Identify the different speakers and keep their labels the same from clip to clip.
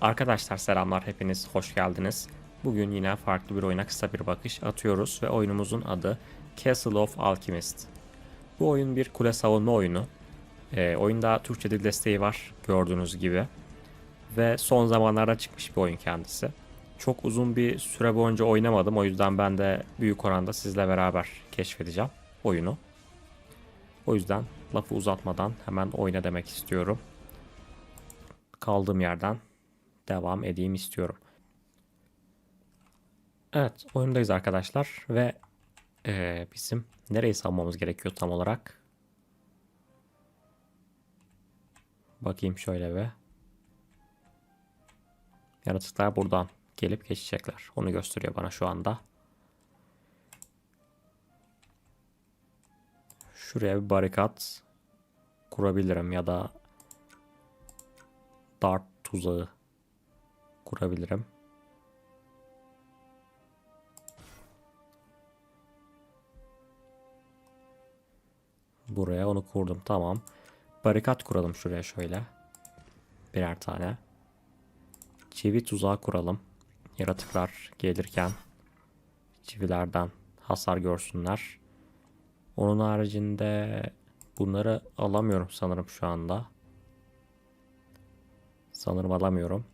Speaker 1: Arkadaşlar selamlar hepiniz hoş geldiniz. Bugün yine farklı bir oyuna kısa bir bakış atıyoruz ve oyunumuzun adı Castle of Alchemist. Bu oyun bir kule savunma oyunu. Ee, oyunda Türkçe dil desteği var gördüğünüz gibi. Ve son zamanlarda çıkmış bir oyun kendisi. Çok uzun bir süre boyunca oynamadım o yüzden ben de büyük oranda sizle beraber keşfedeceğim oyunu. O yüzden lafı uzatmadan hemen oyna demek istiyorum. Kaldığım yerden devam edeyim istiyorum. Evet, oyundayız arkadaşlar ve eee, bizim nereyi savunmamız gerekiyor tam olarak? Bakayım şöyle bir. Yaratıklar buradan gelip geçecekler. Onu gösteriyor bana şu anda. Şuraya bir barikat kurabilirim ya da dart tuzağı kurabilirim. Buraya onu kurdum. Tamam. Barikat kuralım şuraya şöyle. Birer tane. Çivi tuzağı kuralım. Yaratıklar gelirken çivilerden hasar görsünler. Onun haricinde bunları alamıyorum sanırım şu anda. Sanırım alamıyorum.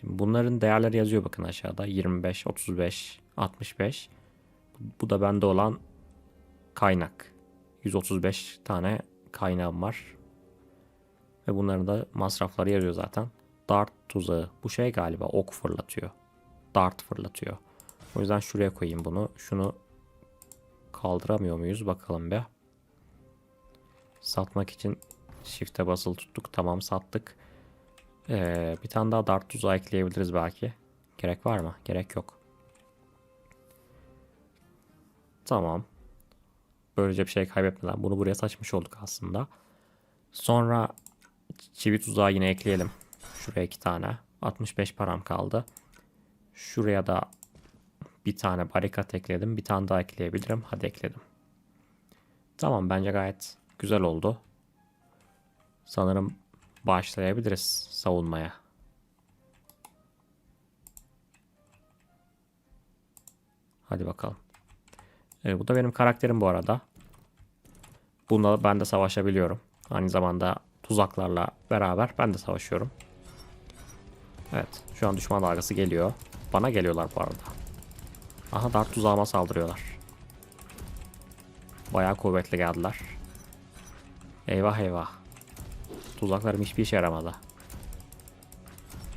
Speaker 1: Şimdi bunların değerleri yazıyor bakın aşağıda. 25, 35, 65. Bu da bende olan kaynak. 135 tane kaynağım var. Ve bunların da masrafları yazıyor zaten. Dart tuzağı. Bu şey galiba ok fırlatıyor. Dart fırlatıyor. O yüzden şuraya koyayım bunu. Şunu kaldıramıyor muyuz? Bakalım bir. Satmak için shift'e basılı tuttuk. Tamam sattık. Ee, bir tane daha dart tuzağı ekleyebiliriz belki. Gerek var mı? Gerek yok. Tamam. Böylece bir şey kaybetmeden bunu buraya saçmış olduk aslında. Sonra çivi tuzağı yine ekleyelim. Şuraya iki tane. 65 param kaldı. Şuraya da bir tane barikat ekledim. Bir tane daha ekleyebilirim. Hadi ekledim. Tamam bence gayet güzel oldu. Sanırım başlayabiliriz savunmaya. Hadi bakalım. Evet, bu da benim karakterim bu arada. Bununla ben de savaşabiliyorum. Aynı zamanda tuzaklarla beraber ben de savaşıyorum. Evet şu an düşman dalgası geliyor. Bana geliyorlar bu arada. Aha dart tuzağıma saldırıyorlar. Bayağı kuvvetli geldiler. Eyvah eyvah. Tuzaklarım hiçbir işe yaramadı.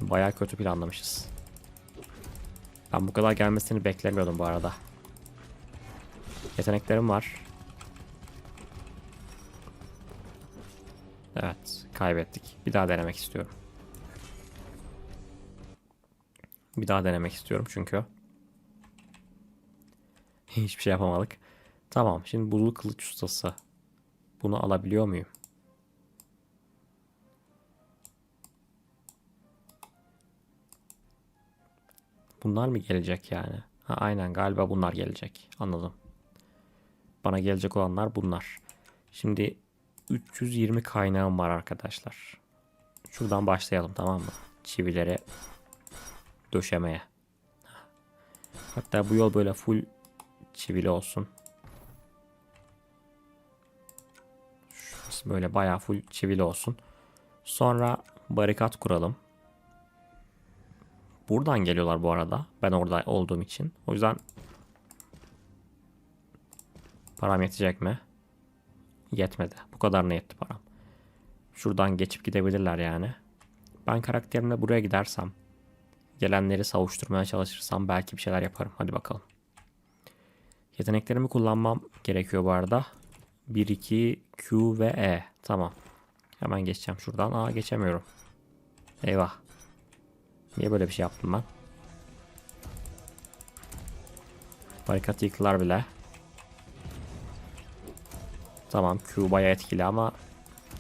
Speaker 1: Bayağı kötü planlamışız. Ben bu kadar gelmesini beklemiyordum bu arada. Yeteneklerim var. Evet, kaybettik. Bir daha denemek istiyorum. Bir daha denemek istiyorum çünkü. Hiçbir şey yapamadık. Tamam, şimdi buzlu kılıç ustası. Bunu alabiliyor muyum? Bunlar mı gelecek yani? Ha, aynen galiba bunlar gelecek. Anladım. Bana gelecek olanlar bunlar. Şimdi 320 kaynağım var arkadaşlar. Şuradan başlayalım tamam mı? Çivileri döşemeye. Hatta bu yol böyle full çivili olsun. Şurası böyle bayağı full çivili olsun. Sonra barikat kuralım. Buradan geliyorlar bu arada. Ben orada olduğum için. O yüzden param yetecek mi? Yetmedi. Bu kadar ne yetti param. Şuradan geçip gidebilirler yani. Ben karakterimle buraya gidersem, gelenleri savuşturmaya çalışırsam belki bir şeyler yaparım. Hadi bakalım. Yeteneklerimi kullanmam gerekiyor bu arada. 1, 2, Q ve E. Tamam. Hemen geçeceğim şuradan. Aa geçemiyorum. Eyvah. Niye böyle bir şey yaptım ben? Barikat yıktılar bile. Tamam Q baya etkili ama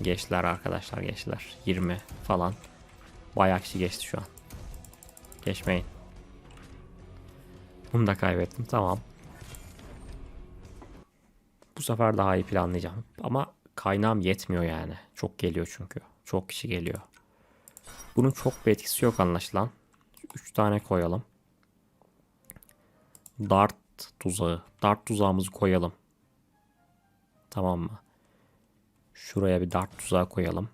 Speaker 1: geçtiler arkadaşlar geçtiler. 20 falan. Bayağı kişi geçti şu an. Geçmeyin. Bunu da kaybettim. Tamam. Bu sefer daha iyi planlayacağım. Ama kaynağım yetmiyor yani. Çok geliyor çünkü. Çok kişi geliyor. Bunun çok bir etkisi yok anlaşılan. 3 tane koyalım. Dart tuzağı. Dart tuzağımızı koyalım. Tamam mı? Şuraya bir dart tuzağı koyalım.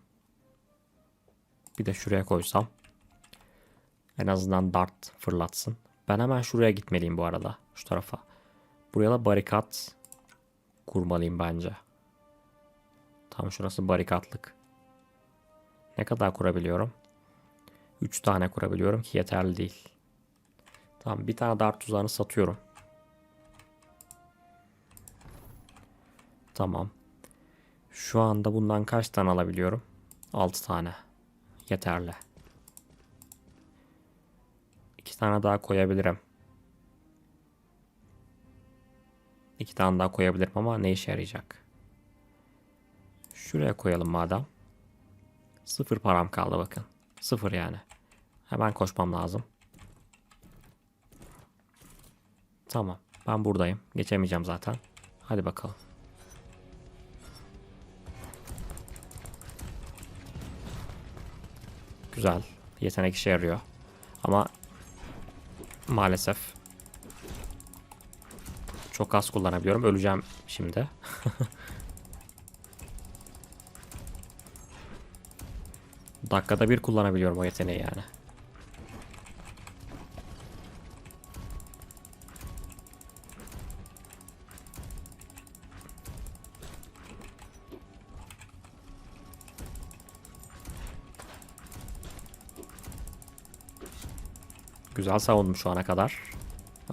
Speaker 1: Bir de şuraya koysam. En azından dart fırlatsın. Ben hemen şuraya gitmeliyim bu arada. Şu tarafa. Buraya da barikat kurmalıyım bence. Tam şurası barikatlık. Ne kadar kurabiliyorum? 3 tane kurabiliyorum ki yeterli değil. Tamam bir tane dart tuzağını satıyorum. Tamam. Şu anda bundan kaç tane alabiliyorum? 6 tane. Yeterli. 2 tane daha koyabilirim. 2 tane daha koyabilirim ama ne işe yarayacak? Şuraya koyalım madem. Sıfır param kaldı bakın. Sıfır yani. Hemen koşmam lazım. Tamam. Ben buradayım. Geçemeyeceğim zaten. Hadi bakalım. Güzel. Yetenek işe yarıyor. Ama maalesef çok az kullanabiliyorum. Öleceğim şimdi. Dakikada bir kullanabiliyorum o yeteneği yani. Güzel savundum şu ana kadar.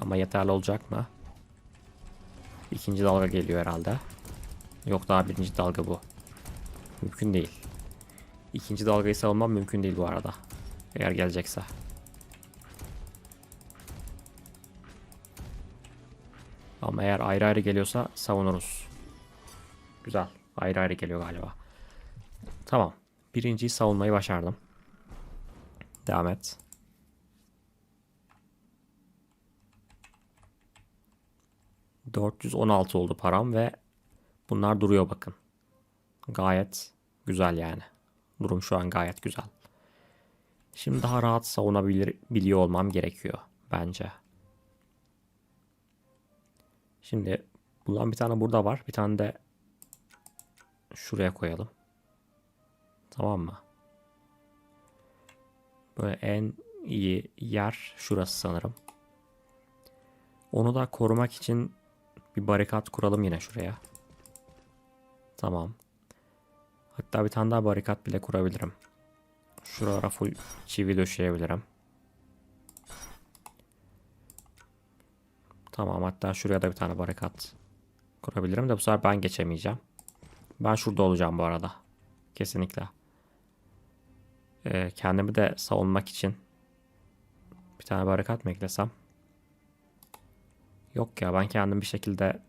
Speaker 1: Ama yeterli olacak mı? İkinci dalga geliyor herhalde. Yok daha birinci dalga bu. Mümkün değil. İkinci dalgayı savunmam mümkün değil bu arada. Eğer gelecekse. Ama eğer ayrı ayrı geliyorsa savunuruz. Güzel. Ayrı ayrı geliyor galiba. Tamam. Birinciyi savunmayı başardım. Devam et. ...416 oldu param ve... ...bunlar duruyor bakın. Gayet güzel yani. Durum şu an gayet güzel. Şimdi daha rahat savunabilir biliyor olmam gerekiyor bence. Şimdi bundan bir tane burada var. Bir tane de şuraya koyalım. Tamam mı? Böyle en iyi yer şurası sanırım. Onu da korumak için bir barikat kuralım yine şuraya. Tamam. Hatta bir tane daha barikat bile kurabilirim. Şuralara full çivi döşeyebilirim. Tamam hatta şuraya da bir tane barikat kurabilirim de bu sefer ben geçemeyeceğim. Ben şurada olacağım bu arada. Kesinlikle. Ee, kendimi de savunmak için bir tane barikat mı eklesem? Yok ya ben kendim bir şekilde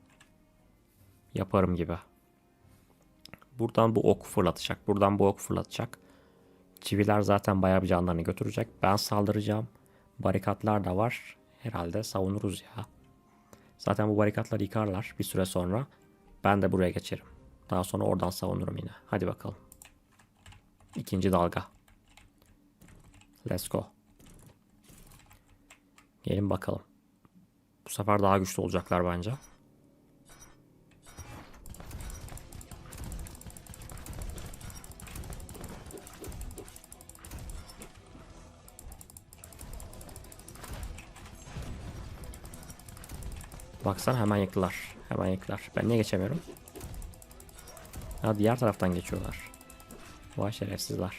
Speaker 1: yaparım gibi. Buradan bu ok fırlatacak. Buradan bu ok fırlatacak. Çiviler zaten bayağı bir canlarını götürecek. Ben saldıracağım. Barikatlar da var. Herhalde savunuruz ya. Zaten bu barikatları yıkarlar bir süre sonra. Ben de buraya geçerim. Daha sonra oradan savunurum yine. Hadi bakalım. İkinci dalga. Let's go. Gelin bakalım. Bu sefer daha güçlü olacaklar bence. Baksan hemen yıktılar. Hemen yıktılar. Ben niye geçemiyorum? Ha diğer taraftan geçiyorlar. Vay şerefsizler.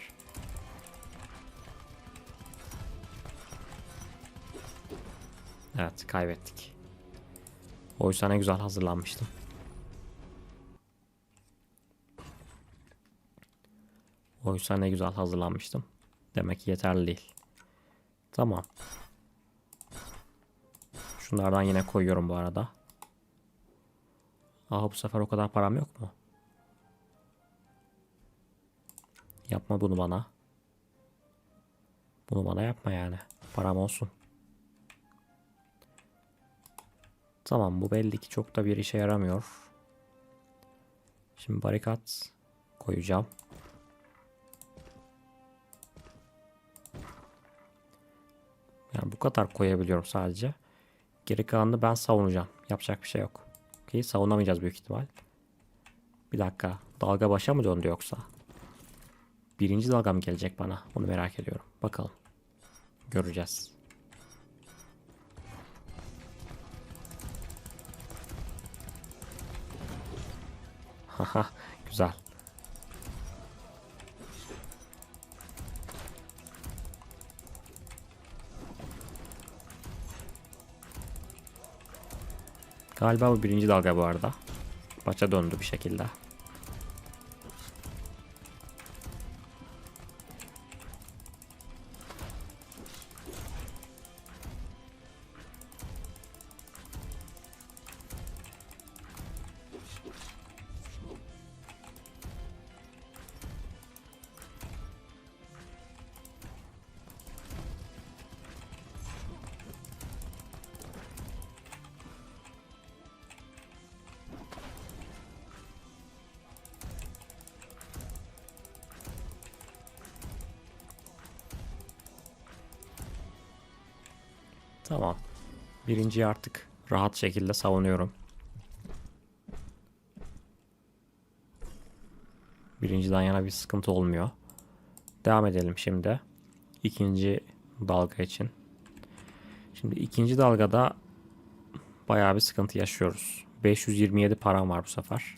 Speaker 1: Evet kaybettik. Oysa ne güzel hazırlanmıştım. Oysa ne güzel hazırlanmıştım. Demek ki yeterli değil. Tamam. Şunlardan yine koyuyorum bu arada. Aha bu sefer o kadar param yok mu? Yapma bunu bana. Bunu bana yapma yani. Param olsun. Tamam bu belli ki çok da bir işe yaramıyor. Şimdi barikat koyacağım. Yani bu kadar koyabiliyorum sadece. Geri kalanını ben savunacağım. Yapacak bir şey yok. Ki savunamayacağız büyük ihtimal. Bir dakika. Dalga başa mı döndü yoksa? Birinci dalga mı gelecek bana? Onu merak ediyorum. Bakalım. Göreceğiz. Haha güzel. Galiba bu birinci dalga bu arada. Başa döndü bir şekilde. Tamam. Birinciyi artık rahat şekilde savunuyorum. Birinciden yana bir sıkıntı olmuyor. Devam edelim şimdi. İkinci dalga için. Şimdi ikinci dalgada bayağı bir sıkıntı yaşıyoruz. 527 param var bu sefer.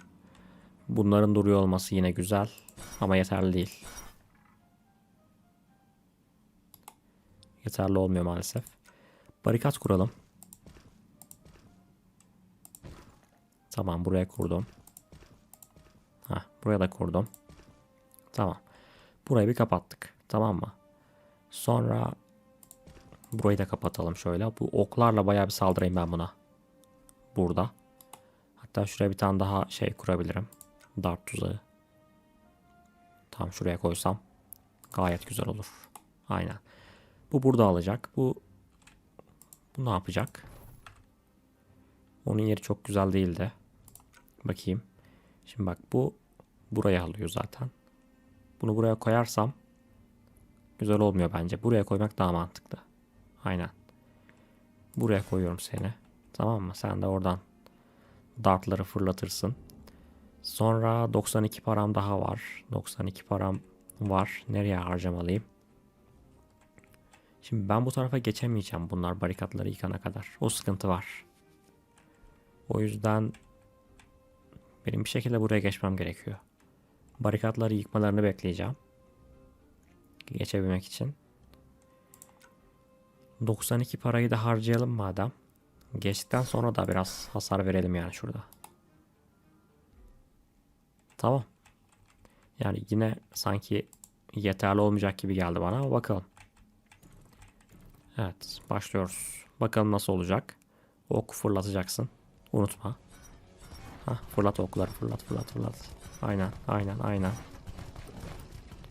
Speaker 1: Bunların duruyor olması yine güzel ama yeterli değil. Yeterli olmuyor maalesef. Barikat kuralım. Tamam buraya kurdum. Ha buraya da kurdum. Tamam. Burayı bir kapattık. Tamam mı? Sonra burayı da kapatalım şöyle. Bu oklarla bayağı bir saldırayım ben buna. Burada. Hatta şuraya bir tane daha şey kurabilirim. Dart tuzağı. Tam şuraya koysam gayet güzel olur. Aynen. Bu burada alacak. Bu bu ne yapacak? Onun yeri çok güzel değildi. Bakayım. Şimdi bak bu buraya alıyor zaten. Bunu buraya koyarsam güzel olmuyor bence. Buraya koymak daha mantıklı. Aynen. Buraya koyuyorum seni. Tamam mı? Sen de oradan dartları fırlatırsın. Sonra 92 param daha var. 92 param var. Nereye harcamalıyım? Şimdi ben bu tarafa geçemeyeceğim bunlar barikatları yıkana kadar. O sıkıntı var. O yüzden benim bir şekilde buraya geçmem gerekiyor. Barikatları yıkmalarını bekleyeceğim. Geçebilmek için. 92 parayı da harcayalım madem. Geçtikten sonra da biraz hasar verelim yani şurada. Tamam. Yani yine sanki yeterli olmayacak gibi geldi bana ama bakalım. Evet başlıyoruz. Bakalım nasıl olacak. Ok fırlatacaksın. Unutma. Hah, fırlat okları fırlat fırlat fırlat. Aynen aynen aynen.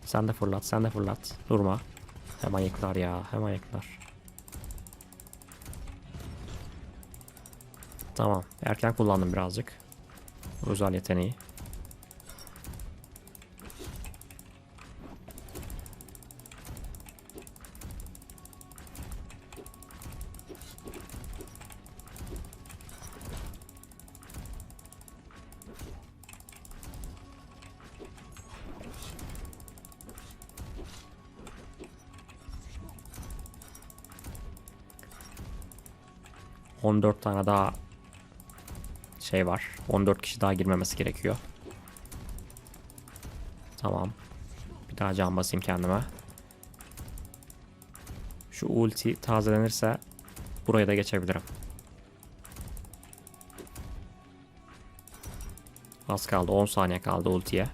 Speaker 1: Sen de fırlat sen de fırlat. Durma. Hemen yıklar ya hemen yıklar. Tamam. Erken kullandım birazcık. Özel yeteneği. ...14 tane daha... ...şey var. 14 kişi daha girmemesi gerekiyor. Tamam. Bir daha can basayım kendime. Şu ulti tazelenirse... ...buraya da geçebilirim. Az kaldı. 10 saniye kaldı ultiye.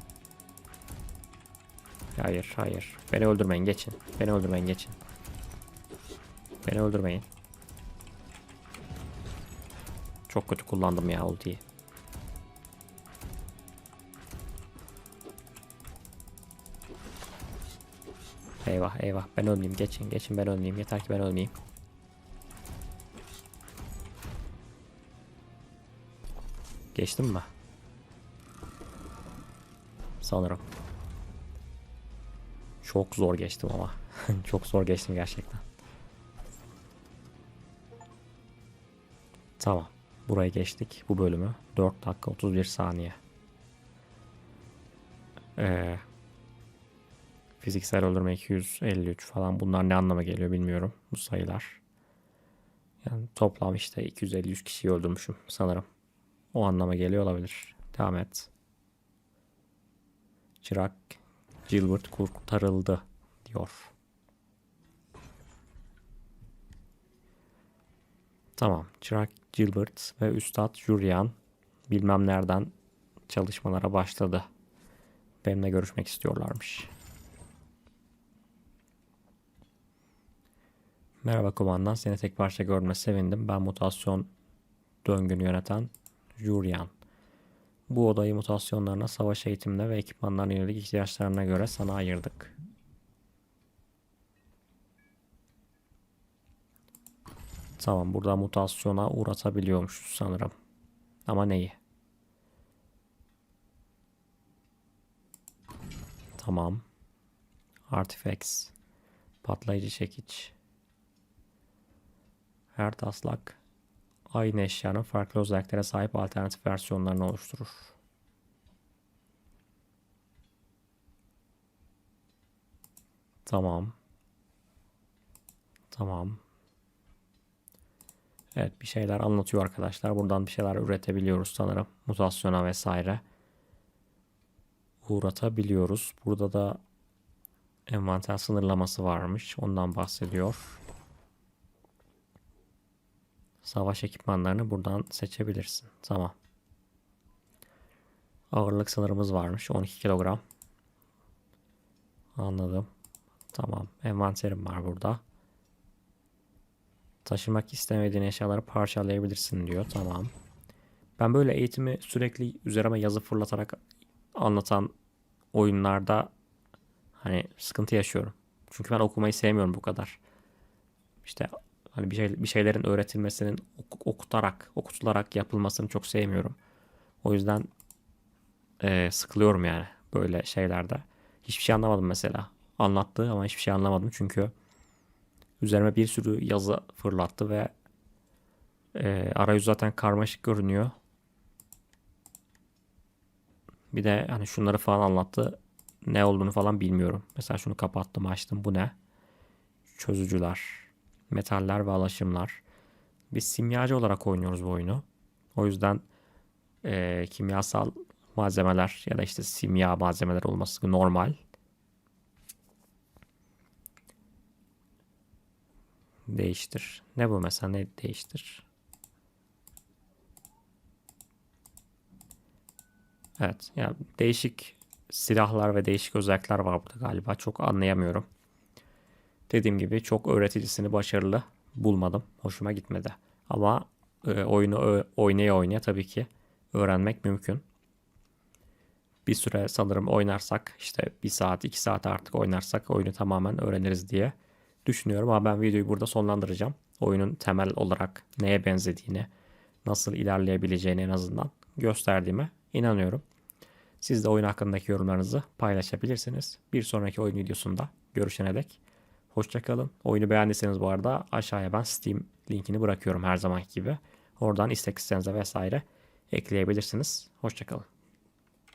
Speaker 1: Hayır, hayır. Beni öldürmeyin, geçin. Beni öldürmeyin, geçin. Beni öldürmeyin. Çok kötü kullandım ya ultiyi. Eyvah eyvah ben ölmeyeyim geçin geçin ben ölmeyeyim yeter ki ben ölmeyeyim. Geçtim mi? sanırım. Çok zor geçtim ama. Çok zor geçtim gerçekten. Tamam. Buraya geçtik. Bu bölümü. 4 dakika 31 saniye. Ee, fiziksel öldürme 253 falan bunlar ne anlama geliyor bilmiyorum bu sayılar. Yani toplam işte 250 kişiyi öldürmüşüm sanırım. O anlama geliyor olabilir. Devam et. Çırak Gilbert kurtarıldı diyor. Tamam. Çırak Gilbert ve Üstad Julian bilmem nereden çalışmalara başladı. Benimle görüşmek istiyorlarmış. Merhaba kumandan. Seni tek parça görme sevindim. Ben mutasyon döngünü yöneten Julian. Bu odayı mutasyonlarına, savaş eğitimine ve ekipmanlarına yönelik ihtiyaçlarına göre sana ayırdık. Tamam burada mutasyona uğratabiliyormuşuz sanırım. Ama neyi? Tamam. Artifacts. Patlayıcı çekiç. Her taslak aynı eşyanın farklı özelliklere sahip alternatif versiyonlarını oluşturur. Tamam. Tamam. Evet bir şeyler anlatıyor arkadaşlar. Buradan bir şeyler üretebiliyoruz sanırım. Mutasyona vesaire. Uğratabiliyoruz. Burada da envanter sınırlaması varmış. Ondan bahsediyor. Savaş ekipmanlarını buradan seçebilirsin. Tamam. Ağırlık sınırımız varmış. 12 kilogram. Anladım. Tamam. Envanterim var burada. Taşımak istemediğin eşyaları parçalayabilirsin diyor. Tamam. Ben böyle eğitimi sürekli üzerime yazı fırlatarak anlatan oyunlarda hani sıkıntı yaşıyorum. Çünkü ben okumayı sevmiyorum bu kadar. İşte hani bir şey bir şeylerin öğretilmesinin ok- okutarak, okutularak yapılmasını çok sevmiyorum. O yüzden e, sıkılıyorum yani böyle şeylerde. Hiçbir şey anlamadım mesela. Anlattı ama hiçbir şey anlamadım çünkü üzerime bir sürü yazı fırlattı ve e, arayüz zaten karmaşık görünüyor. Bir de hani şunları falan anlattı. Ne olduğunu falan bilmiyorum. Mesela şunu kapattım açtım. Bu ne? Çözücüler, metaller ve alaşımlar. Biz simyacı olarak oynuyoruz bu oyunu. O yüzden e, kimyasal malzemeler ya da işte simya malzemeler olması normal. Değiştir. Ne bu mesela ne değiştir? Evet yani değişik silahlar ve değişik özellikler var burada galiba. Çok anlayamıyorum. Dediğim gibi çok öğreticisini başarılı bulmadım. Hoşuma gitmedi. Ama e, oyunu oynaya oynaya tabii ki öğrenmek mümkün. Bir süre sanırım oynarsak işte bir saat iki saat artık oynarsak oyunu tamamen öğreniriz diye düşünüyorum. Ama ben videoyu burada sonlandıracağım. Oyunun temel olarak neye benzediğini, nasıl ilerleyebileceğini en azından gösterdiğime inanıyorum. Siz de oyun hakkındaki yorumlarınızı paylaşabilirsiniz. Bir sonraki oyun videosunda görüşene dek hoşçakalın. Oyunu beğendiyseniz bu arada aşağıya ben Steam linkini bırakıyorum her zamanki gibi. Oradan istek listenize vesaire ekleyebilirsiniz. Hoşçakalın.